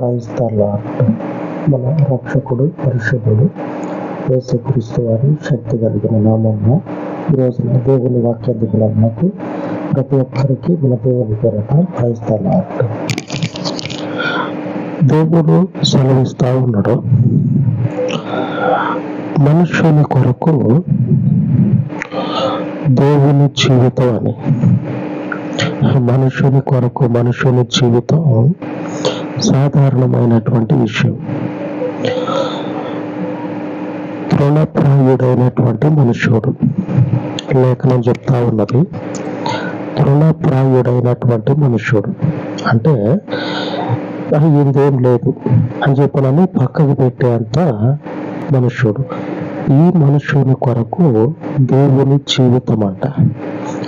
క్రైస్తల మన రక్షకుడు పరిశుద్ధుడు యేసుక్రీస్తు వారి శక్తి కలిగిన నామంలో ఈ దేవుని వాక్య దిగులకు ప్రతి ఒక్కరికి మన దేవుని పేరట క్రైస్తల దేవుడు సెలవిస్తా ఉన్నాడు. మనుషుని కొరకు దేవుని జీవితం అని. మనుషుని కొరకు మనుషుని జీవితం సాధారణమైనటువంటి విషయం. తృణప్రాయుడైనటువంటి మనుష్యుడు. లేఖనం చెప్తా ఉన్నది. తృణప్రాయుడైనటువంటి మనుష్యుడు. అంటే అది ఇందేం లేదు అని చెప్పనని పక్కకు పెట్టేంత మనుష్యుడు. ఈ మనుషుని కొరకు దేవుని జీవితం అంట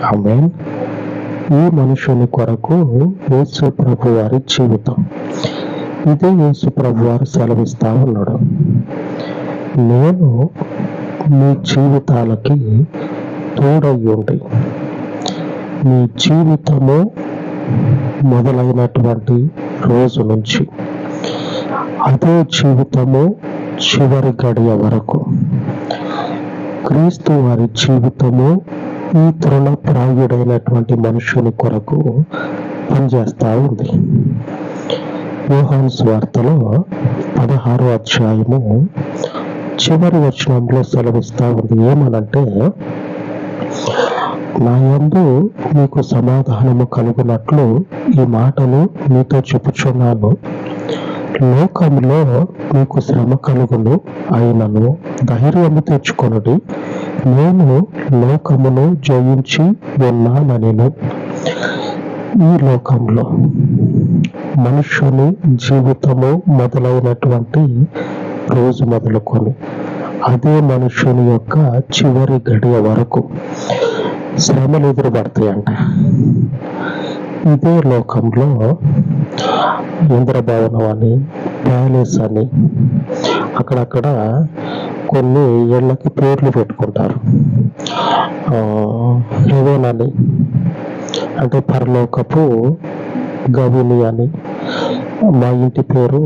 ఆమె ఈ మనుషుని కొరకు యేసు ప్రభు వారి జీవితం. ఇదే యేసు ప్రభు వారు సెలవిస్తా ఉన్నాడు. నేను మీ జీవితాలకి తోడయ్యుండి మీ జీవితము మొదలైనటువంటి రోజు నుంచి అదే జీవితము చివరి గడియ వరకు క్రీస్తు వారి జీవితము ఈ తృణప్రాయుడైనటువంటి మనుషుని కొరకు పనిచేస్తా ఉంది. యోహాన్ స్వార్తలో పదహారో అధ్యాయము చివరి వచనంలో సెలవిస్తా ఉంది. ఏమనంటే నా యందు మీకు సమాధానము కలుగునట్లు ఈ మాటలు మీతో చెప్పుచున్నాను. లోకంలో మీకు శ్రమ కలుగును అయినను ధైర్యము తెచ్చుకొనుడి. నేను లోకమును జయించి ఉన్నానని ఈ లోకంలో మనుషుని జీవితము మొదలైనటువంటి రోజు మొదలుకొని అదే మనుషుని యొక్క చివరి గడియ వరకు శ్రమలు ఎదురుపడతాయంట ఇదే లోకంలో ఇంద్రభవనం అని ప్యాలెస్ అని అక్కడక్కడ కొన్ని ఇళ్ళకి పేర్లు పెట్టుకుంటారు. హెవెన్ అని అంటే పరలోకపు గవిని అని. మా ఇంటి పేరు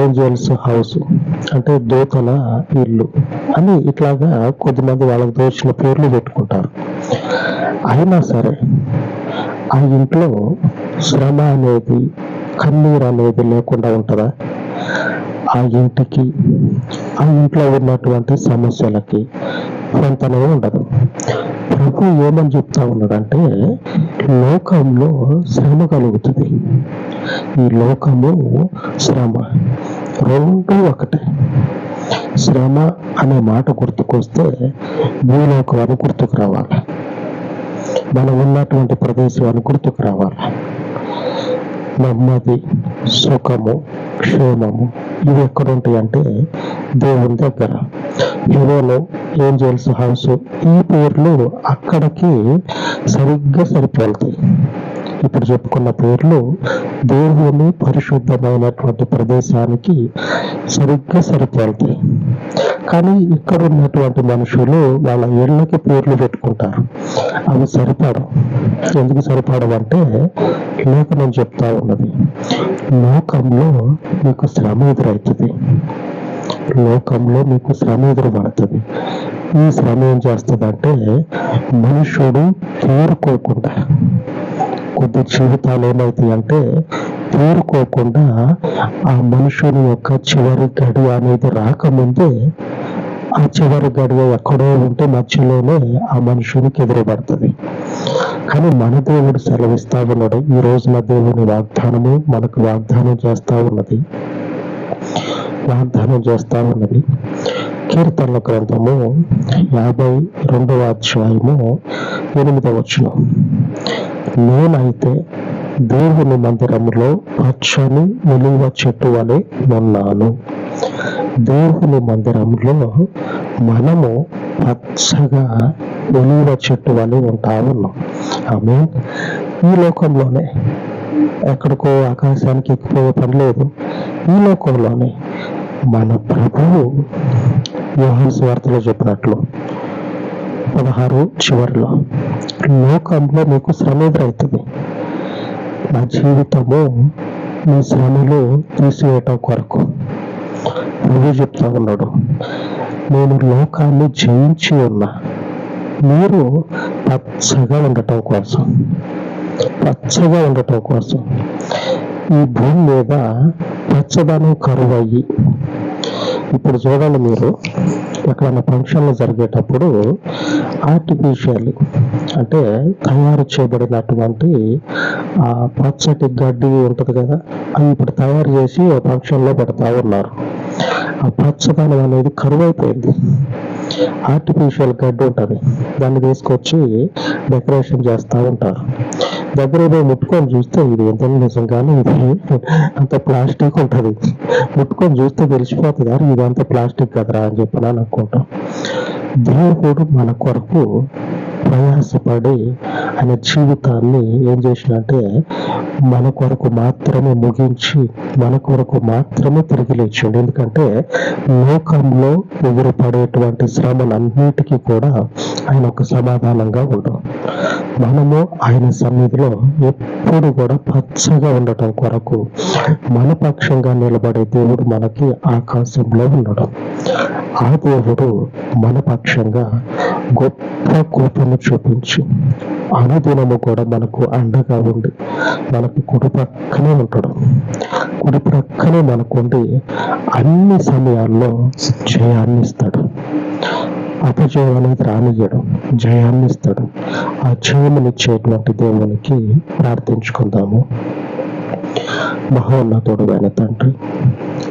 ఏంజల్స్ హౌస్ అంటే దూతల ఇల్లు అని ఇట్లాగా కొద్దిమంది వాళ్ళకి దోచిన పేర్లు పెట్టుకుంటారు. అయినా సరే ఆ ఇంట్లో శ్రమ అనేది కన్నీరు అనేది లేకుండా ఉంటుందా? ఆ ఇంటికి ఆ ఇంట్లో ఉన్నటువంటి సమస్యలకి కొంతనే ఉండదు. ప్రభు ఏమని చెప్తా ఉన్నాడంటే లోకంలో శ్రమ కలుగుతుంది. ఈ లోకము శ్రమ. రెండు ఒకటే. శ్రమ అనే మాట గుర్తుకొస్తే భూలోకం అని గుర్తుకు రావాలి. మనం ఉన్నటువంటి ప్రదేశం అని గుర్తుకు రావాలి. నెమ్మది సుఖము క్షేమము ఇవి ఎక్కడుంటాయి అంటే దేవుని దగ్గర. హెవెన్ ఏంజల్స్ హౌస్ ఈ పేర్లు అక్కడికి సరిగ్గా సరిపోతాయి ఇప్పుడు చెప్పుకున్న పేర్లు దేవుని పరిశుద్ధమైనటువంటి ప్రదేశానికి సరిగ్గా సరిపోతాయి. కానీ ఇక్కడ ఉన్నటువంటి మనుషులు వాళ్ళ ఇళ్ళకి పేర్లు పెట్టుకుంటారు. అవి సరిపడవు. ఎందుకు సరిపడవంటే లేఖనం చెప్తా ఉన్నది. లోకంలో మీకు శ్రమ ఎదురవుతుంది లోకంలో మీకు శ్రమ ఎదురుపడుతుంది. ఈ శ్రమ ఏం చేస్తుందంటే మనుషుడు తేరుకోకుండా కొద్ది జీవితాలు ఏమవుతాయి అంటే తేరుకోకుండా ఆ మనుషుని యొక్క చివరి గడి అనేది రాకముందే ఆ చివరి గడియ ఎక్కడో ఉంటే మధ్యలోనే ఆ మనుషునికి ఎదురుపడుతుంది. కానీ మన దేవుడు సెలవిస్తా ఉన్నాడు. ఈ రోజున దేవుని వాగ్దానము మనకు వాగ్దానం చేస్తా ఉన్నది. వాగ్దానం చేస్తా ఉన్నది. కీర్తనల గ్రంథము యాభై రెండవ అధ్యాయము ఎనిమిదవ వచ్చిన నేనైతే దేవుని మందిరములో పచ్చని నిలువ చెట్టు వలె ఉన్నాను. దేవుని మందిరంలో మనము పచ్చగా ఒలివ చెట్టు వలె ఉంటా ఉన్నాం ఆమె ఈ లోకంలోనే ఎక్కడికో ఆకాశానికి ఎక్కిపోయే పని లేదు. ఈ లోకంలోనే మన ప్రభువు వ్యవహార వార్తలో చెప్పినట్లు పదహారు చివరిలో లోకంలో మీకు శ్రమ ఎదురవుతుంది నా జీవితము మీ శ్రమలు తీసివేయటం కొరకు. ప్రభు చెప్తా ఉన్నాడు నేను లోకాన్ని జయించి ఉన్నా. మీరు పచ్చగా ఉండటం కోసం పచ్చగా ఉండటం కోసం ఈ భూమి మీద పచ్చదనం కరువయ్యి. ఇప్పుడు చూడండి మీరు ఎక్కడైనా ఫంక్షన్లు జరిగేటప్పుడు ఆర్టిఫిషియల్ అంటే తయారు చేయబడినటువంటి ఆ పచ్చటి గడ్డి ఉంటుంది కదా అవి ఇప్పుడు తయారు చేసి ఫంక్షన్లో పెడతా ఉన్నారు. ఆ పచ్చదనం అనేది కరువైపోయింది. ఆర్టిఫిషియల్ గడ్డి ఉంటుంది. దాన్ని తీసుకొచ్చి డెకరేషన్ చేస్తూ ఉంటారు. దగ్గర పోయి ముట్టుకొని చూస్తే ఇది ఎంత నిజంగానే ఇది? అంత ప్లాస్టిక్ ఉంటుంది. ముట్టుకొని చూస్తే తెలిసిపోతుంది. అరే ఇదంతా ప్లాస్టిక్ కదరా అని చెప్పి అనుకుంటాం. దేవుడు మన కొరకు ప్రయాసపడి ఆయన జీవితాన్ని ఏం చేసినంటే మన కొరకు మాత్రమే ముగించి మన కొరకు మాత్రమే తిరిగి లేచిండు. ఎందుకంటే లోకంలో ఎదురుపడేటువంటి శ్రమలన్నిటికీ కూడా ఆయన ఒక సమాధానంగా ఉండవు మనము ఆయన సన్నిధిలో ఎప్పుడు కూడా పచ్చగా ఉండటం కొరకు మన పక్షంగా నిలబడే దేవుడు మనకి ఆకాశంలో ఉండడం. ఆ దేవుడు మన పక్షంగా గొప్ప కోపము చూపించి. అనుదినము కూడా మనకు అండగా ఉండి మనకు కుడి పక్కనే ఉంటాడు. కుడి ప్రక్కనే మనకుండి అన్ని సమయాల్లో జయాన్ని ఇస్తాడు. అపజయం అనేది రానియడు జయాన్ని ఇస్తాడు. ఆ జయమునిచ్చేటువంటి దేవునికి ప్రార్థించుకుందాము. మహోన్నతుడు అయిన తండ్రి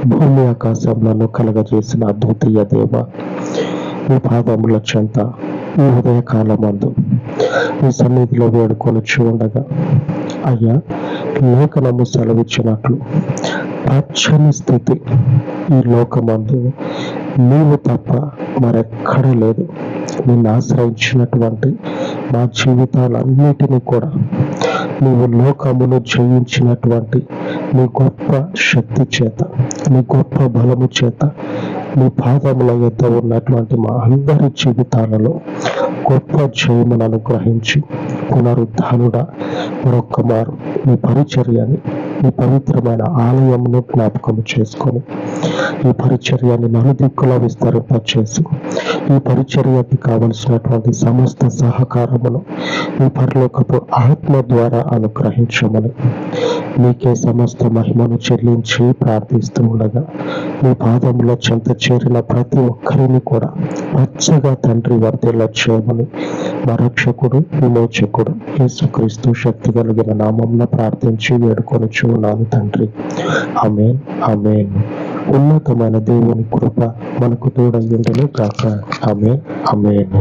భూమి ఆకాశంలో కలగజేసిన అద్వితీయ దేవ ఈ పాదముల చెంత ఈ ఉదయకాలమందు మీ సన్నిధిలో వేడుకొని ఉండగా అయ్యా లేఖనము సెలవిచ్చినట్లు. పచ్చని స్థితి ఈ లోకమందు. నీవు తప్ప మరెక్కడ లేదు. నిన్ను ఆశ్రయించినటువంటి మా జీవితాలన్నిటినీ కూడా నీవు లోకమును జయించినటువంటి నీ గొప్ప శక్తి చేత నీ గొప్ప బలము చేత నీ పాదముల యొద్ద ఉన్నటువంటి మా అందరి జీవితాలలో గొప్ప జయమును అనుగ్రహించి. పునరుద్ధానుడ మరొక్క మారు నీ పరిచర్యని ఈ పవిత్రమైన ఆలయమును జ్ఞాపకం చేసుకొని ఈ పరిచర్యని నలుదిక్కులా విస్తరింపచేసి ఈ పరిచర్యకి కావలసినటువంటి సమస్త సహకారమును ఈ పరలోకపు ఆత్మ ద్వారా అనుగ్రహించమని మీకే సమస్త మహిమను చెల్లించి ప్రార్థిస్తూ ఉండగా మీ పాదంలో చెంత చేరిన ప్రతి ఒక్కరిని కూడా పచ్చగా తండ్రి వర్తిల్ల చేయమని మా రక్షకుడు విమోచకుడు యేసుక్రీస్తు శక్తి కలిగిన నామంలో ప్రార్థించి వేడుకొనచ్చు చూడాలి తండ్రి. అమేన్ అమేన్ ఉన్నతమైన దేవుని కృప మనకు తోడయ్యుండను కాక అమేన్ అమేన్